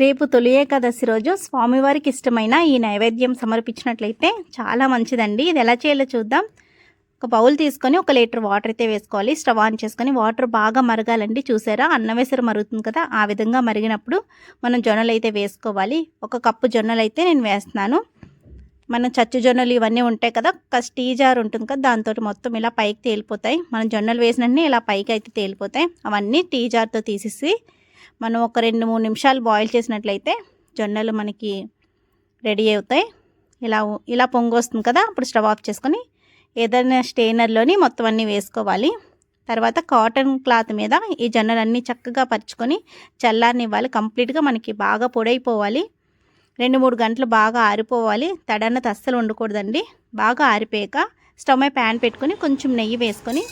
రేపు తొలి ఏకాదశి రోజు స్వామివారికి ఇష్టమైన ఈ నైవేద్యం సమర్పించినట్లయితే చాలా మంచిదండి. ఇది ఎలా చేయాలో చూద్దాం. ఒక బౌల్ తీసుకొని ఒక లీటర్ వాటర్ అయితే వేసుకోవాలి. స్టవ్ ఆన్ చేసుకొని వాటర్ బాగా మరగాలండి. చూసారా? అన్నవేసరి మరుగుతుంది కదా? ఆ విధంగా మరిగినప్పుడు మనం జొన్నలు అయితే వేసుకోవాలి. ఒక కప్పు జొన్నలు అయితే నేను వేస్తున్నాను. మనం చచ్చు జొన్నలు ఇవన్నీ ఉంటాయి కదా? ఒక టీ జార్ ఉంటుంది కదా? దాంతో మొత్తం ఇలా పైకి తేలిపోతాయి. మనం జొన్నలు వేసినన్నీ ఇలా పైకి అయితే తేలిపోతాయి. అవన్నీ టీ జార్తో తీసేసి మనం ఒక రెండు మూడు నిమిషాలు బాయిల్ చేసినట్లయితే జొన్నలు మనకి రెడీ అవుతాయి. ఇలా ఇలా పొంగు వస్తుంది కదా అప్పుడు స్టవ్ ఆఫ్ చేసుకొని ఏదైనా స్టెయినర్లోని మొత్తం అన్నీ వేసుకోవాలి. తర్వాత కాటన్ క్లాత్ మీద ఈ జొన్నలన్నీ చక్కగా పరుచుకొని చల్లారనివ్వాలి. కంప్లీట్గా మనకి బాగా పొడైపోవాలి. రెండు మూడు గంటలు బాగా ఆరిపోవాలి. తడన్నది అస్సలు ఉండకూడదండి బాగా ఆరిపోయాక స్టవ్ మీద ప్యాన్ పెట్టుకొని కొంచెం నెయ్యి వేసుకొని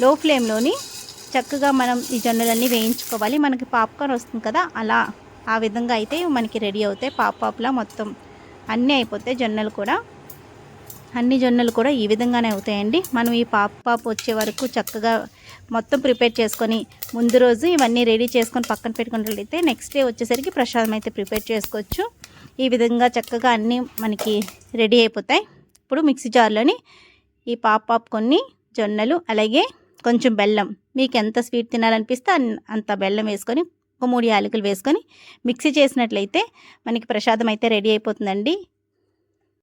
లో ఫ్లేమ్లోని చక్కగా మనం ఈ జొన్నలన్నీ వేయించుకోవాలి. మనకి పాప్కార్న్ వస్తుంది కదా అలా ఆ విధంగా అయితే మనకి రెడీ అవుతాయి పాప్ పాప్లా మొత్తం. అన్నీ అయిపోతాయి జొన్నలు కూడా. అన్ని జొన్నలు కూడా ఈ విధంగానే అవుతాయండి. మనం ఈ పాప్ పాప్ వచ్చే వరకు చక్కగా మొత్తం ప్రిపేర్ చేసుకొని ముందు రోజు ఇవన్నీ రెడీ చేసుకొని పక్కన పెట్టుకున్నట్లయితే నెక్స్ట్ డే వచ్చేసరికి ప్రసాదం అయితే ప్రిపేర్ చేసుకోవచ్చు. ఈ విధంగా చక్కగా అన్నీ మనకి రెడీ అయిపోతాయి. ఇప్పుడు మిక్సీ జార్లోని ఈ పాప్ పాప్ కొన్ని జొన్నలు అలాగే కొంచెం బెల్లం. మీకు ఎంత స్వీట్ తినాలనిపిస్తే అంత బెల్లం వేసుకొని ఒక మూడు యాలకులు వేసుకొని మిక్సీ చేసినట్లయితే మనకి ప్రసాదం అయితే రెడీ అయిపోతుందండి.